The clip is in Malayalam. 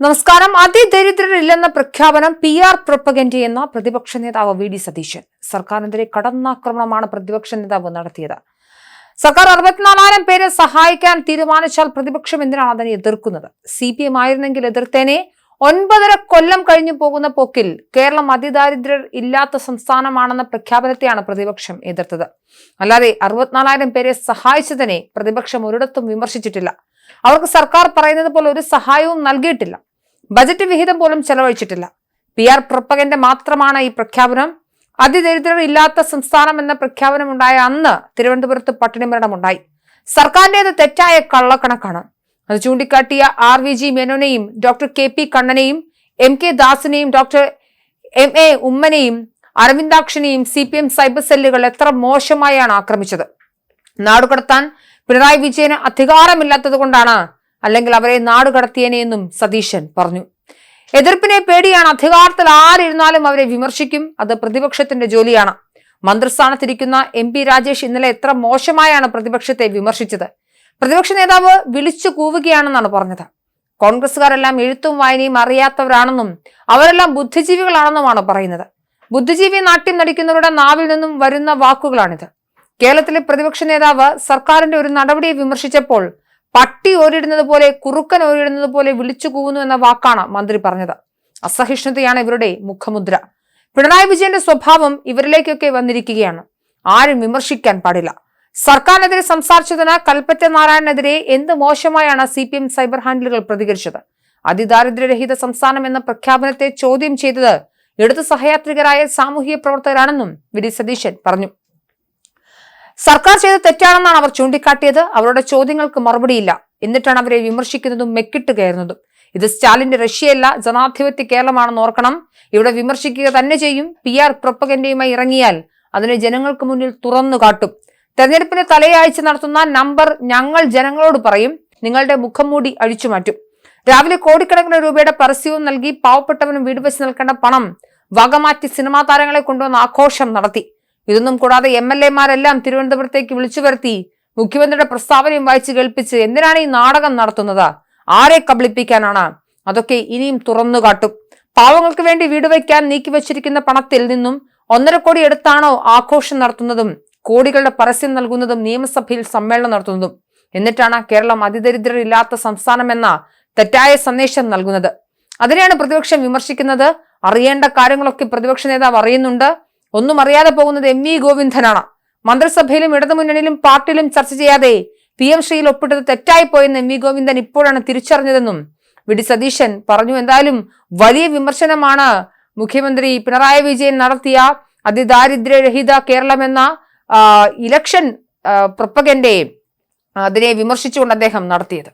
നമസ്കാരം. അതിദരിദ്രരില്ലെന്ന പ്രഖ്യാപനം പി ആർ പ്രൊപ്പഗൻഡി എന്ന പ്രതിപക്ഷ നേതാവ് വി ഡി സതീശൻ. സർക്കാരിനെതിരെ കടന്നാക്രമണമാണ് പ്രതിപക്ഷ നേതാവ് നടത്തിയത്. സർക്കാർ അറുപത്തിനാലായിരം പേരെ സഹായിക്കാൻ തീരുമാനിച്ചാൽ പ്രതിപക്ഷം എന്തിനാണ് അതിനെ എതിർക്കുന്നത്? സി പി എം ആയിരുന്നെങ്കിൽ എതിർത്തേനെ. ഒൻപതര കൊല്ലം കഴിഞ്ഞു പോകുന്ന പോക്കിൽ കേരളം അതിദാരിദ്ര്യർ ഇല്ലാത്ത സംസ്ഥാനമാണെന്ന പ്രഖ്യാപനത്തെയാണ് പ്രതിപക്ഷം എതിർത്തത്. അല്ലാതെ അറുപത്തിനാലായിരം പേരെ സഹായിച്ചതിനെ പ്രതിപക്ഷം ഒരിടത്തും വിമർശിച്ചിട്ടില്ല. അവർക്ക് സർക്കാർ പറയുന്നത് പോലെ ഒരു സഹായവും നൽകിയിട്ടില്ല. ബജറ്റ് വിഹിതം പോലും ചെലവഴിച്ചിട്ടില്ല. പി ആർ പ്രൊപ്പകന്റെ മാത്രമാണ് ഈ പ്രഖ്യാപനം. അതിദരിദ്രർ ഇല്ലാത്ത സംസ്ഥാനം എന്ന പ്രഖ്യാപനം ഉണ്ടായ അന്ന് തിരുവനന്തപുരത്ത് പട്ടിണി മരണമുണ്ടായി. സർക്കാരിന്റേത് തെറ്റായ കള്ളക്കണക്കാണ്. അത് ചൂണ്ടിക്കാട്ടിയ ആർ വി ജി മേനോനെയും ഡോക്ടർ കെ പി കണ്ണനെയും എം കെ ദാസിനെയും ഡോക്ടർ എം എ ഉമ്മനെയും അരവിന്ദാക്ഷനെയും സി പി എം സൈബർ സെല്ലുകൾ എത്ര മോശമായാണ് ആക്രമിച്ചത്. നാടുകടത്താൻ പിണറായി വിജയന് അധികാരമില്ലാത്തത് കൊണ്ടാണ് അല്ലെങ്കിൽ അവരെ നാടുകടത്തിയനെയെന്നും സതീശൻ പറഞ്ഞു. എതിർപ്പിനെ പേടിയാണ് അധികാരത്തിൽ ആരിരുന്നാലും അവരെ വിമർശിക്കും. അത് പ്രതിപക്ഷത്തിന്റെ ജോലിയാണ്. മന്ത്രിസ്ഥാനത്തിരിക്കുന്ന എം പി രാജേഷ് ഇന്നലെ എത്ര മോശമായാണ് പ്രതിപക്ഷത്തെ വിമർശിച്ചത്. പ്രതിപക്ഷ നേതാവ് വിളിച്ചു കൂവുകയാണെന്നാണ് പറഞ്ഞത്. കോൺഗ്രസുകാരെല്ലാം എഴുത്തും വായനയും അറിയാത്തവരാണെന്നും അവരെല്ലാം ബുദ്ധിജീവികളാണെന്നുമാണ് പറയുന്നത്. ബുദ്ധിജീവി നാട്യം നടിക്കുന്നവരുടെ നാവിൽ നിന്നും വരുന്ന വാക്കുകളാണിത്. കേരളത്തിലെ പ്രതിപക്ഷ നേതാവ് സർക്കാരിന്റെ ഒരു നടപടിയെ വിമർശിച്ചപ്പോൾ പട്ടി ഓരിടുന്നത് പോലെ കുറുക്കൻ ഓരിടുന്നത് പോലെ വിളിച്ചു കൂവുന്നു എന്ന വാക്കാണ് മന്ത്രി പറഞ്ഞത്. അസഹിഷ്ണുതയാണ് ഇവരുടെ മുഖമുദ്ര. പിണറായി വിജയന്റെ സ്വഭാവം ഇവരിലേക്കൊക്കെ വന്നിരിക്കുകയാണ്. ആരും വിമർശിക്കാൻ പാടില്ല. സർക്കാരിനെതിരെ സംസാരിച്ചതിന് കൽപ്പറ്റ നാരായണനെതിരെ എന്ത് മോശമായാണ് സി പി എം സൈബർ ഹാൻഡിലുകൾ പ്രതികരിച്ചത്? അതിദാരിദ്ര്യരഹിത സംസ്ഥാനം എന്ന പ്രഖ്യാപനത്തെ ചോദ്യം ചെയ്തത് ഇടതു സഹയാത്രികരായ സാമൂഹിക പ്രവർത്തകരാണെന്നും വി. സതീശൻ പറഞ്ഞു. സർക്കാർ ചെയ്ത് തെറ്റാണെന്നാണ് അവർ ചൂണ്ടിക്കാട്ടിയത്. അവരുടെ ചോദ്യങ്ങൾക്ക് മറുപടിയില്ല. എന്നിട്ടാണ് അവരെ വിമർശിക്കുന്നതും മെക്കിട്ട് കയറുന്നതും ഇത് സ്റ്റാലിന്റെ റഷ്യയല്ല ജനാധിപത്യ കേരളമാണെന്ന് ഓർക്കണം. ഇവിടെ വിമർശിക്കുക തന്നെ ചെയ്യും. പി ആർ പ്രൊപ്പഗൻഡയുമായി ഇറങ്ങിയാൽ അതിനെ ജനങ്ങൾക്ക് മുന്നിൽ തുറന്നു കാട്ടും. തെരഞ്ഞെടുപ്പിന് തലയാഴ്ച നടത്തുന്ന നമ്പർ ഞങ്ങൾ ജനങ്ങളോട് പറയും. നിങ്ങളുടെ മുഖം മൂടി അഴിച്ചു മാറ്റും. രാവിലെ കോടിക്കണക്കിന് രൂപയുടെ പരസ്യവും നൽകി പാവപ്പെട്ടവനും വീട് വെച്ച് നിൽക്കേണ്ട പണം വകമാറ്റി സിനിമാ താരങ്ങളെ കൊണ്ടുവന്ന് ആഘോഷം നടത്തി. ഇതൊന്നും കൂടാതെ എം എൽ എമാരെല്ലാം തിരുവനന്തപുരത്തേക്ക് വിളിച്ചു വരുത്തി മുഖ്യമന്ത്രിയുടെ പ്രസ്താവനയും വായിച്ചു കേൾപ്പിച്ച് എന്തിനാണ് ഈ നാടകം നടത്തുന്നത്? ആരെ കബളിപ്പിക്കാനാണ്? അതൊക്കെ ഇനിയും തുറന്നു കാട്ടും. പാവങ്ങൾക്ക് വേണ്ടി വീട് വയ്ക്കാൻ നീക്കിവച്ചിരിക്കുന്ന പണത്തിൽ നിന്നും ഒന്നര കോടി എടുത്താണോ ആഘോഷം നടത്തുന്നതും കോടികളുടെ പരസ്യം നൽകുന്നതും നിയമസഭയിൽ സമ്മേളനം നടത്തുന്നതും? എന്നിട്ടാണ് കേരളം അതിദരിദ്രരില്ലാത്ത സംസ്ഥാനമെന്ന തെറ്റായ സന്ദേശം നൽകുന്നത്. അതിനെയാണ് പ്രതിപക്ഷം വിമർശിക്കുന്നത്. അറിയേണ്ട കാര്യങ്ങളൊക്കെ പ്രതിപക്ഷ നേതാവ് അറിയുന്നുണ്ട്. ഒന്നും അറിയാതെ പോകുന്നത് എം വി ഗോവിന്ദനാണ്. മന്ത്രിസഭയിലും ഇടതുമുന്നണിയിലും പാർട്ടിയിലും ചർച്ച ചെയ്യാതെ പി എം ശ്രീയിൽ ഒപ്പിട്ടത് തെറ്റായിപ്പോയെന്ന് എം വി ഗോവിന്ദൻ ഇപ്പോഴാണ് തിരിച്ചറിഞ്ഞതെന്നും വി ഡി സതീശൻ പറഞ്ഞു. എന്തായാലും വലിയ വിമർശനമാണ് മുഖ്യമന്ത്രി പിണറായി വിജയൻ നടത്തിയ അതിദാരിദ്ര്യരഹിത കേരളം എന്ന ഇലക്ഷൻ പ്രൊപ്പഗൻഡയെ അതിനെ വിമർശിച്ചുകൊണ്ട് അദ്ദേഹം നടത്തിയത്.